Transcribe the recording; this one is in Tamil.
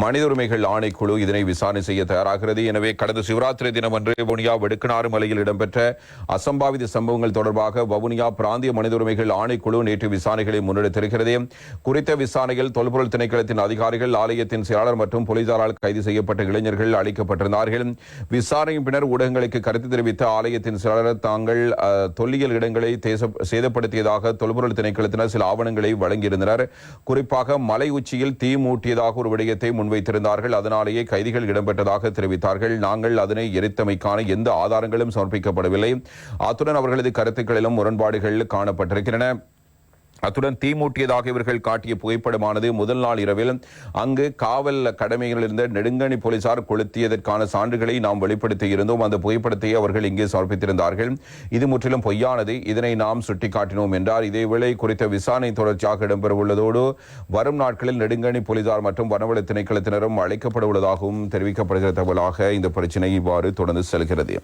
மனித உரிமைகள் ஆணைக்குழு இதனை விசாரணை செய்ய தயாராகிறது. எனவே கடந்த சிவராத்திரி தினமன்று வவுனியா வெடுக்கனாறு மலையில் இடம்பெற்ற அசம்பாவித சம்பவங்கள் தொடர்பாக வவுனியா பிராந்திய மனித உரிமைகள் ஆணைக்குழு நேற்று விசாரணைகளை முன்னெடுத்திருக்கிறது. குறித்த விசாரணையில் தொல்பொருள் திணைக்களத்தின் அதிகாரிகள் ஆலயத்தின் செயலாளர் மற்றும் போலீசாரால் கைது செய்யப்பட்ட இளைஞர்கள் அளிக்கப்பட்டிருந்தார்கள் விசாரணையின் பின்னர் ஊடகங்களுக்கு கருத்து தெரிவித்த ஆலயத்தின் செயலாளர் தாங்கள் தொல்லியல் இடங்களை சேதப்படுத்தியதாக தொல்பொருள் திணைக்களத்தினர் சில ஆவணங்களை வழங்கியிருந்தனர். குறிப்பாக மலை உச்சியில் தீ மூட்டியதாக ஒரு விடயத்தை முன்வைத்திருந்தார்கள். அதனாலேயே கைதிகள் இடம்பெற்றதாக தெரிவித்தார்கள். நாங்கள் அதனை எரித்தமைக்கான எந்த ஆதாரங்களும் சமர்ப்பிக்கப்படவில்லை. அத்துடன் அவர்களது கருத்துக்களிலும் முரண்பாடுகள் காணப்பட்டிருக்கின்றன. அத்துடன் தீமூட்டியதாக இவர்கள் காட்டிய புகைப்படமானது முதல் நாள் இரவில் அங்கு காவல் கடமையில் இருந்த நெடுங்கணி போலீசார் கொளுத்தியதற்கான சான்றுகளை நாம் வெளிப்படுத்தி இருந்தோம். அந்த புகைப்படத்தை அவர்கள் இங்கே சமர்ப்பித்திருந்தார்கள். இது முற்றிலும் பொய்யானது. இதனை நாம் சுட்டிக்காட்டினோம் என்றார். இதேவேளை குறித்த விசாரணை தொடர்ச்சியாக இடம்பெறவுள்ளதோடு வரும் நாட்களில் நெடுங்கணி போலீசார் மற்றும் வனவள திணைக்களத்தினரும் அழைக்கப்பட உள்ளதாகவும் தெரிவிக்கப்படுகிற தகவலாக இந்த பிரச்சினை இவ்வாறு தொடர்ந்து செல்கிறது.